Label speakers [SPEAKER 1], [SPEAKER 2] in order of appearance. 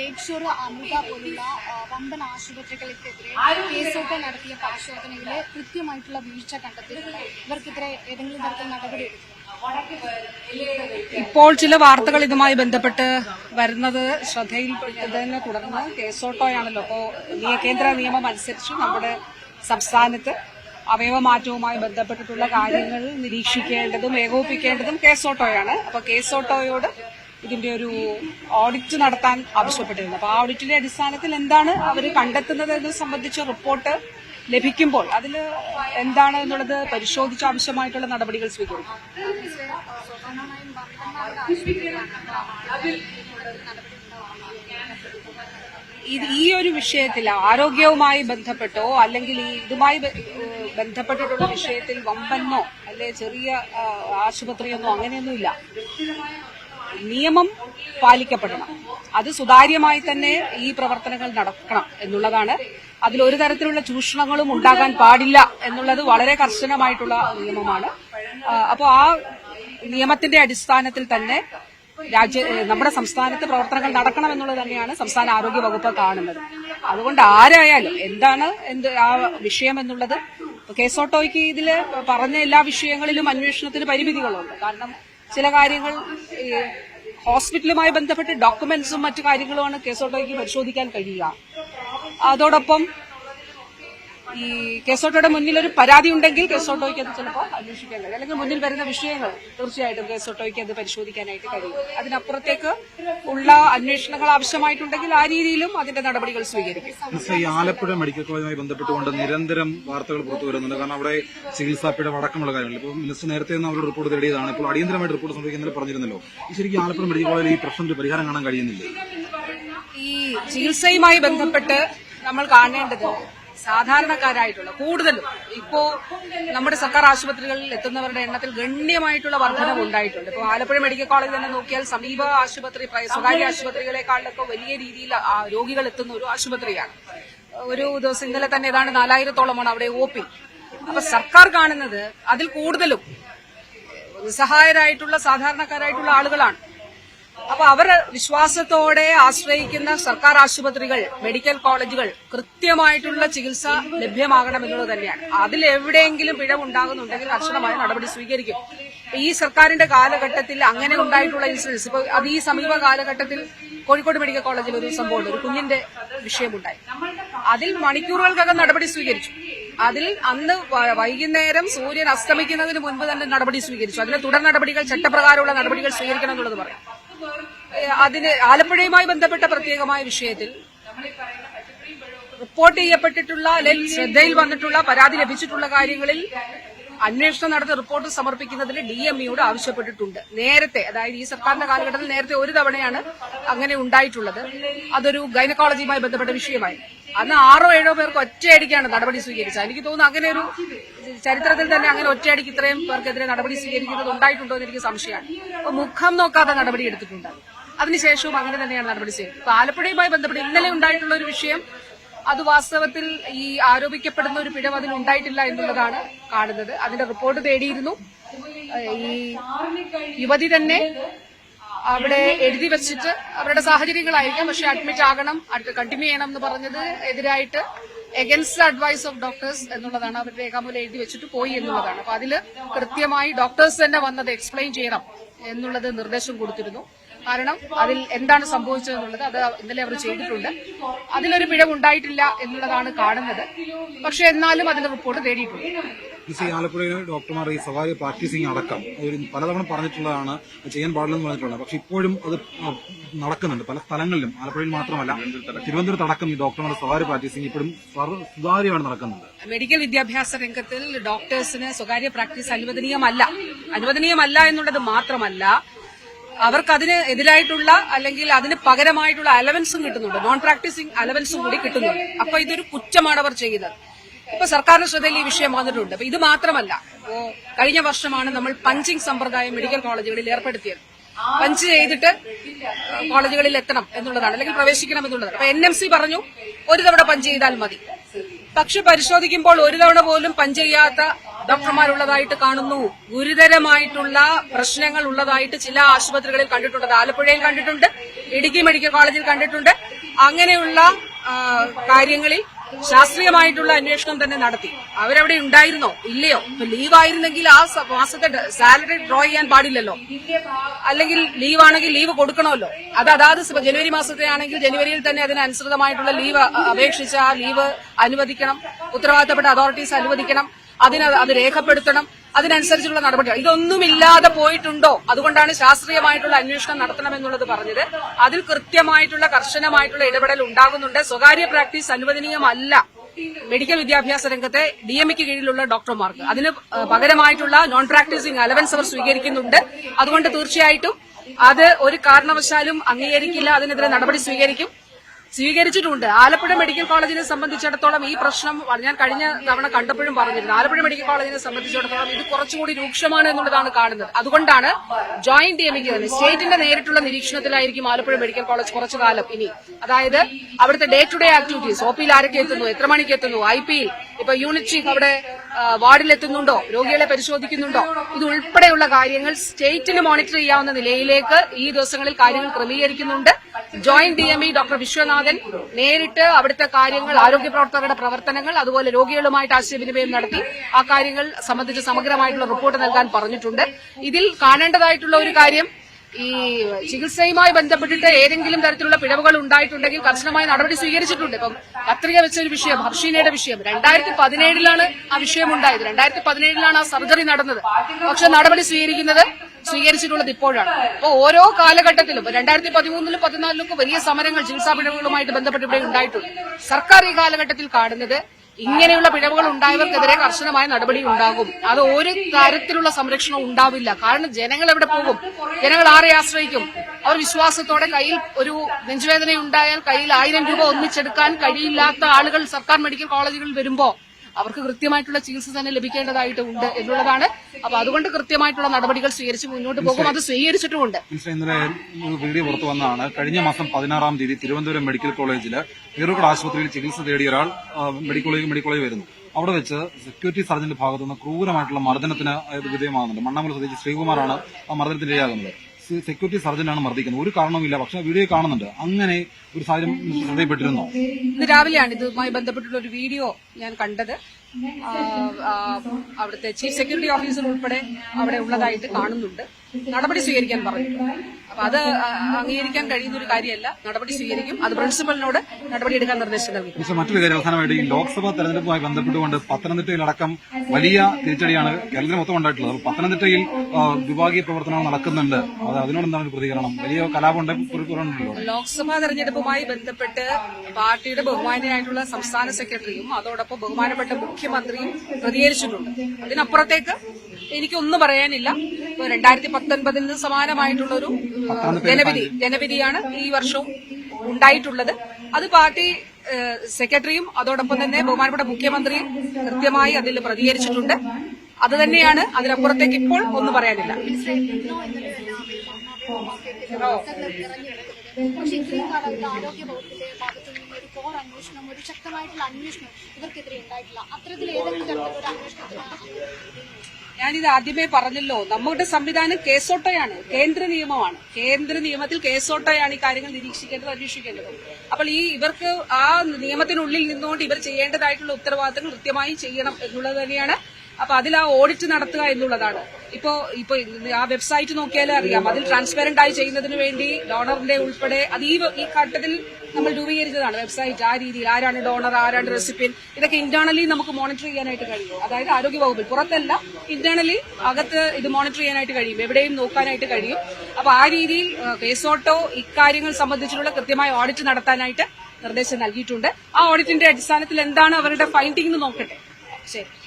[SPEAKER 1] ലേക്ഷൂർ അമൃത പോലുള്ള വമ്പൻ ആശുപത്രികൾക്കെതിരെ കേസൊക്കെ നടത്തിയ പരിശോധനയിൽ കൃത്യമായിട്ടുള്ള വീഴ്ച കണ്ടെത്തിയിട്ടുണ്ട് ഇവർക്കെതിരെ ഏതെങ്കിലും തരത്തിൽ നടപടി എടുക്കും
[SPEAKER 2] ഇപ്പോൾ ചില വാർത്തകൾ ഇതുമായി ബന്ധപ്പെട്ട് വരുന്നത് ശ്രദ്ധയിൽപ്പെട്ടതിനെ തുടർന്ന് കേസോട്ടോയാണല്ലോ അപ്പോ കേന്ദ്ര നിയമം അനുസരിച്ച് നമ്മുടെ സംസ്ഥാനത്ത് മാറ്റവുമായി ബന്ധപ്പെട്ടിട്ടുള്ള കാര്യങ്ങൾ നിരീക്ഷിക്കേണ്ടതും ഏകോപിക്കേണ്ടതും കേസോട്ടോയാണ് അപ്പോൾ കേസോട്ടോയോട് ഇതിന്റെ ഒരു ഓഡിറ്റ് നടത്താൻ ആവശ്യപ്പെട്ടിരുന്നു അപ്പൊ ആ ഓഡിറ്റിന്റെ അടിസ്ഥാനത്തിൽ എന്താണ് അവർ കണ്ടെത്തുന്നത് എന്ന് സംബന്ധിച്ച റിപ്പോർട്ട് ലഭിക്കുമ്പോൾ അതിൽ എന്താണ് എന്നുള്ളത് പരിശോധിച്ച ആവശ്യമായിട്ടുള്ള നടപടികൾ സ്വീകരിക്കും ഈ ഒരു വിഷയത്തിൽ ആരോഗ്യവുമായി ബന്ധപ്പെട്ടോ അല്ലെങ്കിൽ ഈ ഇതുമായി ബന്ധപ്പെട്ടിട്ടുള്ള വിഷയത്തിൽ വമ്പന്നോ അല്ലെ ചെറിയ ആശുപത്രിയൊന്നോ അങ്ങനെയൊന്നുമില്ല നിയമം പാലിക്കപ്പെടണം അത് സുതാര്യമായി തന്നെ ഈ പ്രവർത്തനങ്ങൾ നടക്കണം എന്നുള്ളതാണ് അതിൽ ഒരു തരത്തിലുള്ള ചൂഷണങ്ങളും ഉണ്ടാകാൻ പാടില്ല എന്നുള്ളത് വളരെ കർശനമായിട്ടുള്ള നിയമമാണ് അപ്പോൾ ആ നിയമത്തിന്റെ അടിസ്ഥാനത്തിൽ തന്നെ രാജ്യ നമ്മുടെ സംസ്ഥാനത്ത് പ്രവർത്തനങ്ങൾ നടക്കണം എന്നുള്ളത് തന്നെയാണ് സംസ്ഥാന ആരോഗ്യ വകുപ്പ് കാണുന്നത് അതുകൊണ്ട് ആരായാലും എന്താണ് എന്ത് ആ വിഷയം എന്നുള്ളത് കേസോട്ടോയ്ക്ക് ഇതിൽ പറഞ്ഞ എല്ലാ വിഷയങ്ങളിലും അന്വേഷണത്തിന് പരിമിതികളുണ്ട് കാരണം ചില കാര്യങ്ങൾ ഹോസ്പിറ്റലുമായി ബന്ധപ്പെട്ട് ഡോക്യുമെന്റ്സും മറ്റു കാര്യങ്ങളുമാണ് കേസോട്ടോയ്ക്ക് പരിശോധിക്കാൻ കഴിയുക അതോടൊപ്പം ഈ കേസോട്ടോയുടെ മുന്നിൽ ഒരു പരാതി ഉണ്ടെങ്കിൽ കേസോട്ടോയ്ക്ക് അത് ചിലപ്പോൾ അന്വേഷിക്കാൻ കഴിയും അല്ലെങ്കിൽ മുന്നിൽ വരുന്ന വിഷയങ്ങൾ തീർച്ചയായിട്ടും കേസോട്ടോയ്ക്ക് അത് പരിശോധിക്കാനായിട്ട് കഴിയും അതിനപ്പുറത്തേക്ക് ഉള്ള അന്വേഷണങ്ങൾ ആവശ്യമായിട്ടുണ്ടെങ്കിൽ ആ രീതിയിലും അതിന്റെ നടപടികൾ സ്വീകരിക്കും
[SPEAKER 3] ഈ ആലപ്പുഴ മെഡിക്കൽ കോളേജുമായി ബന്ധപ്പെട്ടുകൊണ്ട് നിരന്തരം വാർത്തകൾ പുറത്തു വരുന്നുണ്ട് കാരണം അവിടെ പീഠം അടക്കമുള്ള കാര്യങ്ങൾ ഇപ്പോൾ മിനിസ്റ്റർ നേരത്തെ നിന്ന് അവരുടെ റിപ്പോർട്ട് തേടിയതാണ് ഇപ്പോൾ അടിയന്തരമായിട്ട് റിപ്പോർട്ട് സംഭവിക്കുന്നതിൽ പറഞ്ഞിരുന്നല്ലോ ശരിക്കും ആലപ്പുഴ മെഡിക്കൽ കോളേജിൽ ഈ പ്രശ്നത്തിന് പരിഹാരം കാണാൻ കഴിയുന്നില്ലേ
[SPEAKER 2] ഈ ചികിത്സയുമായി ബന്ധപ്പെട്ട് നമ്മൾ കാണേണ്ടത് സാധാരണക്കാരായിട്ടുള്ള കൂടുതലും ഇപ്പോ നമ്മുടെ സർക്കാർ ആശുപത്രികളിൽ എത്തുന്നവരുടെ എണ്ണത്തിൽ ഗണ്യമായിട്ടുള്ള വർധനവ് ഉണ്ടായിട്ടുണ്ട് ഇപ്പോൾ ആലപ്പുഴ മെഡിക്കൽ കോളേജ് തന്നെ നോക്കിയാൽ സമീപ ആശുപത്രി സ്വകാര്യ ആശുപത്രികളെക്കാളൊക്കെ വലിയ രീതിയിൽ രോഗികൾ എത്തുന്ന ഒരു ആശുപത്രിയാണ് ഒരു ദിവസം ഇന്നലെ തന്നെ ഏതാണ്ട് നാലായിരത്തോളമാണ് അവിടെ ഒ പി അപ്പൊ സർക്കാർ കാണുന്നത് അതിൽ കൂടുതലും നിസ്സഹായരായിട്ടുള്ള സാധാരണക്കാരായിട്ടുള്ള ആളുകളാണ് അപ്പൊ അവർ വിശ്വാസത്തോടെ ആശ്രയിക്കുന്ന സർക്കാർ ആശുപത്രികൾ മെഡിക്കൽ കോളേജുകൾ കൃത്യമായിട്ടുള്ള ചികിത്സ ലഭ്യമാകണം എന്നുള്ളത് തന്നെയാണ് അതിൽ എവിടെയെങ്കിലും പിഴവുണ്ടാകുന്നുണ്ടെങ്കിൽ കർശനമായ നടപടി സ്വീകരിക്കും ഈ സർക്കാരിന്റെ കാലഘട്ടത്തിൽ അങ്ങനെ ഉണ്ടായിട്ടുള്ള ഇൻസിഡൻസ് ഇപ്പൊ അത് ഈ സമീപ കാലഘട്ടത്തിൽ കോഴിക്കോട് മെഡിക്കൽ കോളേജിൽ ഒരു സംഭവം ഒരു കുഞ്ഞിന്റെ വിഷയമുണ്ടായി അതിൽ മണിക്കൂറുകൾക്കകം നടപടി സ്വീകരിച്ചു അതിൽ അന്ന് വൈകുന്നേരം സൂര്യൻ അസ്തമിക്കുന്നതിന് മുൻപ് തന്നെ നടപടി സ്വീകരിച്ചു അതിന് തുടർ നടപടികൾ ചട്ടപ്രകാരമുള്ള നടപടികൾ സ്വീകരിക്കണം എന്നുള്ളത് പറയാം അതിന് ആലപ്പുഴയുമായി ബന്ധപ്പെട്ട പ്രത്യേകമായ വിഷയത്തിൽ റിപ്പോർട്ട് ചെയ്യപ്പെട്ടിട്ടുള്ള അല്ലെങ്കിൽ ശ്രദ്ധയിൽ വന്നിട്ടുള്ള പരാതി ലഭിച്ചിട്ടുള്ള കാര്യങ്ങളിൽ അന്വേഷണം നടത്തി റിപ്പോർട്ട് സമർപ്പിക്കുന്നതിൽ ഡി എം ഇയോട് ആവശ്യപ്പെട്ടിട്ടുണ്ട് നേരത്തെ അതായത് ഈ സർക്കാരിന്റെ കാലഘട്ടത്തിൽ നേരത്തെ ഒരു തവണയാണ് അങ്ങനെ ഉണ്ടായിട്ടുള്ളത് അതൊരു ഗൈനക്കോളജിയുമായി ബന്ധപ്പെട്ട വിഷയമായി അന്ന് ആറോ ഏഴോ പേർക്ക് ഒറ്റയടിക്കാണ് നടപടി സ്വീകരിച്ചത് എനിക്ക് തോന്നുന്നു അങ്ങനെ ഒരു ചരിത്രത്തിൽ തന്നെ അങ്ങനെ ഒറ്റയടിക്ക് ഇത്രയും പേർക്കെതിരെ നടപടി സ്വീകരിക്കുന്നത് ഉണ്ടായിട്ടുണ്ടോ എന്ന് എനിക്ക് സംശയമാണ് അപ്പൊ മുഖം നോക്കാതെ നടപടി എടുത്തിട്ടുണ്ട് അതിനുശേഷവും അങ്ങനെ തന്നെയാണ് നടപടി സ്വീകരിച്ചത് ഇപ്പൊ ആലപ്പുഴയുമായി ബന്ധപ്പെട്ട് ഇന്നലെ ഉണ്ടായിട്ടുള്ള ഒരു വിഷയം അത് വാസ്തവത്തിൽ ഈ ആരോപിക്കപ്പെടുന്ന ഒരു പിഴവ് അതിൽ ഉണ്ടായിട്ടില്ല എന്നുള്ളതാണ് കാണുന്നത് അതിന്റെ റിപ്പോർട്ട് തേടിയിരുന്നു ഈ യുവതി തന്നെ അവിടെ എഴുതി വെച്ചിട്ട് അവരുടെ സാഹചര്യങ്ങളായിരിക്കാം പക്ഷെ അഡ്മിറ്റ് ആകണം കണ്ടിന്യൂ ചെയ്യണം എന്ന് പറഞ്ഞത് എതിരായിട്ട് എഗൻസ്റ്റ് അഡ്വൈസ് ഓഫ് ഡോക്ടേഴ്സ് എന്നുള്ളതാണ് അവർ രേഖാമൂലം എഴുതി വെച്ചിട്ട് പോയി എന്നുള്ളതാണ് അപ്പൊ അതിൽ കൃത്യമായി ഡോക്ടേഴ്സ് തന്നെ വന്നത് എക്സ്പ്ലെയിൻ ചെയ്യണം എന്നുള്ളത് നിർദ്ദേശം കൊടുത്തിരുന്നു കാരണം അതിൽ എന്താണ് സംഭവിച്ചതെന്നുള്ളത് അത് ഇന്നലെ അവർ ചെയ്തിട്ടുണ്ട് അതിലൊരു പിഴവുണ്ടായിട്ടില്ല എന്നുള്ളതാണ് കാണുന്നത് പക്ഷെ എന്നാലും അതിന്റെ റിപ്പോർട്ട് തേടിയിട്ടുണ്ട്
[SPEAKER 3] ആലപ്പുഴയിലെ ഡോക്ടർമാർ ഈ സ്വകാര്യ പ്രാക്ടീസിംഗ് അടക്കം പലതവണ പറഞ്ഞിട്ടുള്ളതാണ് ചെയ്യാൻ പാടില്ലെന്ന് പറഞ്ഞിട്ടുള്ളത് പക്ഷെ ഇപ്പോഴും അത് നടക്കുന്നുണ്ട് പല സ്ഥലങ്ങളിലും ആലപ്പുഴയിൽ മാത്രമല്ല തിരുവനന്തപുരത്ത് അടക്കം ഈ ഡോക്ടർമാരുടെ സ്വകാര്യ പ്രാക്ടീസിംഗ് ഇപ്പോഴും സുതാര്യമാണ് നടക്കുന്നത്
[SPEAKER 2] മെഡിക്കൽ വിദ്യാഭ്യാസ രംഗത്തിൽ ഡോക്ടേഴ്സിന് സ്വകാര്യ പ്രാക്ടീസ് അനുവദനീയമല്ല അനുവദനീയമല്ല എന്നുള്ളത് മാത്രമല്ല അവർക്ക് അതിന് എതിരായിട്ടുള്ള അല്ലെങ്കിൽ അതിന് പകരമായിട്ടുള്ള അലവൻസും കിട്ടുന്നുണ്ട് നോൺ പ്രാക്ടീസിങ് അലവൻസും കൂടി കിട്ടുന്നുണ്ട് അപ്പൊ ഇതൊരു കുറ്റമാണ് അവർ ചെയ്തത് ഇപ്പൊ സർക്കാരിന്റെ ശ്രദ്ധയിൽ ഈ വിഷയം വന്നിട്ടുണ്ട് അപ്പൊ ഇത് മാത്രമല്ല കഴിഞ്ഞ വർഷമാണ് നമ്മൾ പഞ്ചിങ് സമ്പ്രദായം മെഡിക്കൽ കോളേജുകളിൽ ഏർപ്പെടുത്തിയത് പഞ്ച് ചെയ്തിട്ട് കോളേജുകളിൽ എത്തണം എന്നുള്ളതാണ് അല്ലെങ്കിൽ പ്രവേശിക്കണം എന്നുള്ളതാണ് അപ്പൊ എൻ എം സി പറഞ്ഞു ഒരു തവണ പഞ്ച് ചെയ്താൽ മതി പക്ഷെ പരിശോധിക്കുമ്പോൾ ഒരു തവണ പോലും പഞ്ച് ചെയ്യാത്ത ഡോക്ടർമാരുള്ളതായിട്ട് കാണുന്നു ഗുരുതരമായിട്ടുള്ള പ്രശ്നങ്ങൾ ഉള്ളതായിട്ട് ചില ആശുപത്രികളിൽ കണ്ടിട്ടുണ്ട് ആലപ്പുഴയിൽ കണ്ടിട്ടുണ്ട് ഇടുക്കി മെഡിക്കൽ കോളേജിൽ കണ്ടിട്ടുണ്ട് അങ്ങനെയുള്ള കാര്യങ്ങളിൽ ശാസ്ത്രീയമായിട്ടുള്ള അന്വേഷണം തന്നെ നടത്തി അവരവിടെ ഉണ്ടായിരുന്നോ ഇല്ലയോ ലീവ് ആയിരുന്നെങ്കിൽ ആ മാസത്തെ സാലറി ഡ്രോ ചെയ്യാൻ പാടില്ലല്ലോ അല്ലെങ്കിൽ ലീവ് ആണെങ്കിൽ ലീവ് കൊടുക്കണമല്ലോ അത് അതാത് ജനുവരി മാസത്തെ ആണെങ്കിൽ ജനുവരിയിൽ തന്നെ അതിനനുസൃതമായിട്ടുള്ള ലീവ് അപേക്ഷിച്ച് ആ ലീവ് അനുവദിക്കണം ഉത്തരവാദിത്തപ്പെട്ട അതോറിറ്റീസ് അനുവദിക്കണം അതിന് അത് രേഖപ്പെടുത്തണം അതിനനുസരിച്ചുള്ള നടപടികൾ ഇതൊന്നുമില്ലാതെ പോയിട്ടുണ്ടോ അതുകൊണ്ടാണ് ശാസ്ത്രീയമായിട്ടുള്ള അന്വേഷണം നടത്തണമെന്നുള്ളത് പറഞ്ഞത് അതിൽ കൃത്യമായിട്ടുള്ള കർശനമായിട്ടുള്ള ഇടപെടൽ ഉണ്ടാകുന്നുണ്ട് സ്വകാര്യ പ്രാക്ടീസ് അനുവദനീയമല്ല മെഡിക്കൽ വിദ്യാഭ്യാസ രംഗത്തെ ഡി എംഇക്ക് കീഴിലുള്ള ഡോക്ടർമാർക്ക് അതിന് പകരമായിട്ടുള്ള നോൺ പ്രാക്ടീസിംഗ് അലവൻസ് അവർ സ്വീകരിക്കുന്നുണ്ട് അതുകൊണ്ട് തീർച്ചയായിട്ടും അത് ഒരു കാരണവശാലും അംഗീകരിക്കില്ല അതിനെതിരെ നടപടി സ്വീകരിക്കും സ്വീകരിച്ചിട്ടുണ്ട് ആലപ്പുഴ മെഡിക്കൽ കോളേജിനെ സംബന്ധിച്ചിടത്തോളം ഈ പ്രശ്നം ഞാൻ കഴിഞ്ഞ തവണ കണ്ടപ്പോഴും പറഞ്ഞിരുന്നു ആലപ്പുഴ മെഡിക്കൽ കോളേജിനെ സംബന്ധിച്ചിടത്തോളം ഇത് കുറച്ചുകൂടി രൂക്ഷമാണ് എന്നുള്ളതാണ് കാണുന്നത് അതുകൊണ്ടാണ് ജോയിന്റ് എമിക്ക് തന്നെ സ്റ്റേറ്റിന്റെ നേരിട്ടുള്ള നിരീക്ഷണത്തിലായിരിക്കും ആലപ്പുഴ മെഡിക്കൽ കോളേജ് കുറച്ചു കാലം ഇനി അതായത് അവിടുത്തെ day to day activities O പിയിൽ ആരൊക്കെ എത്തുന്നു എത്ര മണിക്ക് എത്തുന്നു ഐ പിയിൽ ഇപ്പൊ യൂണിറ്റ് ചീഫ് അവിടെ വാർഡിൽ എത്തുന്നുണ്ടോ രോഗികളെ പരിശോധിക്കുന്നുണ്ടോ ഇത് ഉൾപ്പെടെയുള്ള കാര്യങ്ങൾ സ്റ്റേറ്റിന് മോണിറ്റർ ചെയ്യാവുന്ന നിലയിലേക്ക് ഈ ദിവസങ്ങളിൽ കാര്യങ്ങൾ ക്രമീകരിക്കുന്നുണ്ട് joint D M E doctor Viswanathan നേരിട്ട് അവിടുത്തെ കാര്യങ്ങൾ ആരോഗ്യ പ്രവർത്തകരുടെ പ്രവർത്തനങ്ങൾ അതുപോലെ രോഗികളുമായിട്ട് ആശയവിനിമയം നടത്തി ആ കാര്യങ്ങൾ സംബന്ധിച്ച് സമഗ്രമായിട്ടുള്ള റിപ്പോർട്ട് നൽകാൻ പറഞ്ഞിട്ടുണ്ട് ഇതിൽ കാണേണ്ടതായിട്ടുള്ള ഒരു കാര്യം ഈ ചികിത്സയുമായി ബന്ധപ്പെട്ടിട്ട് ഏതെങ്കിലും തരത്തിലുള്ള പിഴവുകൾ ഉണ്ടായിട്ടുണ്ടെങ്കിൽ കർശനമായ നടപടി സ്വീകരിച്ചിട്ടുണ്ട് ഇപ്പം പത്രിക വെച്ച ഒരു വിഷയം ഹർഷീനയുടെ വിഷയം രണ്ടായിരത്തി പതിനേഴിലാണ് ആ വിഷയം ഉണ്ടായത് രണ്ടായിരത്തി പതിനേഴിലാണ് ആ സർജറി നടന്നത് പക്ഷെ നടപടി സ്വീകരിക്കുന്നത് സ്വീകരിച്ചിട്ടുള്ളത് ഇപ്പോഴാണ് അപ്പോൾ ഓരോ കാലഘട്ടത്തിലും രണ്ടായിരത്തി പതിമൂന്നിലും പതിനാലിലും ഒക്കെ വലിയ സമരങ്ങൾ ചികിത്സാ പിഴവുകളുമായിട്ട് ബന്ധപ്പെട്ട് ഇവിടെ ഉണ്ടായിട്ടുണ്ട് സർക്കാർ ഈ കാലഘട്ടത്തിൽ കാണുന്നത് ഇങ്ങനെയുള്ള പിഴവുകൾ ഉണ്ടായവർക്കെതിരെ കർശനമായ നടപടി ഉണ്ടാകും അത് ഒരു തരത്തിലുള്ള സംരക്ഷണവും ഉണ്ടാവില്ല കാരണം ജനങ്ങൾ എവിടെ പോകും ജനങ്ങൾ ആരെ ആശ്രയിക്കും അവർ വിശ്വാസത്തോടെ കയ്യിൽ ഒരു നെഞ്ചുവേദന ഉണ്ടായാൽ കയ്യിൽ ആയിരം രൂപ ഒന്നിച്ചെടുക്കാൻ കഴിയില്ലാത്ത ആളുകൾ സർക്കാർ മെഡിക്കൽ കോളേജുകളിൽ വരുമ്പോൾ അവർക്ക് കൃത്യമായിട്ടുള്ള ചികിത്സ തന്നെ ലഭിക്കേണ്ടതായിട്ട് ഉണ്ട് എന്നുള്ളതാണ് അപ്പൊ അതുകൊണ്ട് കൃത്യമായിട്ടുള്ള നടപടികൾ സ്വീകരിച്ച് മുന്നോട്ട് പോകും അത് സ്വീകരിച്ചിട്ടുമുണ്ട്
[SPEAKER 3] ഇന്നലെ വീഡിയോ പുറത്തു വന്നതാണ് കഴിഞ്ഞ മാസം പതിനാറാം തീയതി തിരുവനന്തപുരം മെഡിക്കൽ കോളേജിൽ ഈറോഡ് ആശുപത്രിയിൽ ചികിത്സ തേടിയ ഒരാൾ മെഡിക്കൽ കോളേജ് മെഡിക്കൽ കോളേജ് വരുന്നു അവിടെ വെച്ച് സെക്യൂരിറ്റി സർജന്റെ ഭാഗത്തുനിന്ന് ക്രൂരമായിട്ടുള്ള മർദ്ദനത്തിന് വിധേയമാകുന്നുണ്ട് മണ്ണാമൂല സ്വദേശി ശ്രീകുമാറാണ് ആ മർദ്ദനത്തിന് ഇരയാകുന്നത് സെക്യൂരിറ്റി സർജനാണ് മർദ്ദിക്കുന്നത് ഒരു കാരണവുമില്ല പക്ഷെ വീഡിയോ കാണുന്നുണ്ട് അങ്ങനെ ഒരു സാഹചര്യം ശ്രദ്ധയിൽപ്പെട്ടിരുന്നോ
[SPEAKER 2] ഇന്ന് രാവിലെയാണ് ഇതുമായി ബന്ധപ്പെട്ടുള്ള ഒരു വീഡിയോ ഞാൻ കണ്ടത് അവിടുത്തെ ചീഫ് സെക്യൂരിറ്റി ഓഫീസർ ഉൾപ്പെടെ അവിടെ ഉള്ളതായിട്ട് കാണുന്നുണ്ട് നടപടി സ്വീകരിക്കാൻ പറഞ്ഞു അപ്പൊ അത് അംഗീകരിക്കാൻ കഴിയുന്ന ഒരു കാര്യമല്ല നടപടി സ്വീകരിക്കും അത് പ്രിൻസിപ്പലിനോട് നടപടി എടുക്കാൻ നിർദ്ദേശം
[SPEAKER 3] നൽകി മറ്റൊരു കാര്യം അവസാനമായിട്ട് ഈ ലോക്സഭാ തെരഞ്ഞെടുപ്പുമായി ബന്ധപ്പെട്ടുകൊണ്ട് പത്തനംതിട്ടയിലടക്കം വലിയ തിരിച്ചടിയാണ് കേരളത്തിൽ മൊത്തം ഉണ്ടായിട്ടുള്ളത് പത്തനംതിട്ടയിൽ വിഭാഗീയ പ്രവർത്തനങ്ങൾ നടക്കുന്നുണ്ട് അത് അതിനോട് എന്താണ് പ്രതികരണം വലിയ കലാപമുണ്ട്
[SPEAKER 2] ലോക്സഭാ തെരഞ്ഞെടുപ്പുമായി ബന്ധപ്പെട്ട് പാർട്ടിയുടെ ബഹുമാനിയായിട്ടുള്ള സംസ്ഥാന സെക്രട്ടറിയും അതോടൊപ്പം ബഹുമാനപ്പെട്ട മുഖ്യമന്ത്രിയും പ്രതികരിച്ചിട്ടുണ്ട് അതിനപ്പുറത്തേക്ക് എനിക്കൊന്നും പറയാനില്ല രണ്ടായിരത്തി പത്തൊൻപതിന് സമാനമായിട്ടുള്ള ഒരു ജനവിധി ജനവിധിയാണ് ഈ വർഷവും ഉണ്ടായിട്ടുള്ളത് അത് പാർട്ടി സെക്രട്ടറിയും അതോടൊപ്പം തന്നെ ബഹുമാനപ്പെട്ട മുഖ്യമന്ത്രിയും കൃത്യമായി അതിൽ പ്രതികരിച്ചിട്ടുണ്ട് അത് തന്നെയാണ് അതിനപ്പുറത്തേക്ക് ഇപ്പോൾ ഒന്നും പറയാനില്ല ആരോഗ്യ ഒരു കോർ അന്വേഷണം ഉണ്ടായിട്ടില്ല ഞാനിത് ആദ്യമേ പറഞ്ഞല്ലോ നമ്മുടെ സംവിധാനം കേസോട്ടയാണ് കേന്ദ്ര നിയമമാണ് കേന്ദ്ര നിയമത്തിൽ കേസോട്ടയാണ് ഈ കാര്യങ്ങൾ നിരീക്ഷിക്കേണ്ടത് അന്വേഷിക്കേണ്ടത് അപ്പോൾ ഈ ഇവർക്ക് ആ നിയമത്തിനുള്ളിൽ നിന്നുകൊണ്ട് ഇവർ ചെയ്യേണ്ടതായിട്ടുള്ള ഉത്തരവാദിത്തങ്ങൾ കൃത്യമായി ചെയ്യണം എന്നുള്ളത് തന്നെയാണ് അപ്പൊ അതിൽ ആ ഓഡിറ്റ് നടത്തുക എന്നുള്ളതാണ് ഇപ്പോ ഇപ്പൊ ആ വെബ്സൈറ്റ് നോക്കിയാലേ അറിയാം അതിൽ ട്രാൻസ്പെറന്റ് ആയി ചെയ്യുന്നതിന് വേണ്ടി ഡോണറിന്റെ ഉൾപ്പെടെ അത് ഈ ഈ ഘട്ടത്തിൽ നമ്മൾ രൂപീകരിച്ചതാണ് വെബ്സൈറ്റ് ആ രീതിയിൽ ആരാണ് ഡോണർ ആരാണ് റെസിപ്പിൻ ഇതൊക്കെ ഇന്റേണലി നമുക്ക് മോണിറ്റർ ചെയ്യാനായിട്ട് കഴിയും അതായത് ആരോഗ്യ വകുപ്പിൽ പുറത്തല്ല ഇന്റേണലി അകത്ത് ഇത് മോണിറ്റർ ചെയ്യാനായിട്ട് കഴിയും എവിടെയും നോക്കാനായിട്ട് കഴിയും അപ്പൊ ആ രീതിയിൽ കേസോട്ടോ ഇക്കാര്യങ്ങൾ സംബന്ധിച്ചുള്ള കൃത്യമായ ഓഡിറ്റ് നടത്താനായിട്ട് നിർദ്ദേശം നൽകിയിട്ടുണ്ട് ആ ഓഡിറ്റിന്റെ അടിസ്ഥാനത്തിൽ എന്താണ് അവരുടെ ഫൈൻഡിംഗ് നോക്കട്ടെ ശരി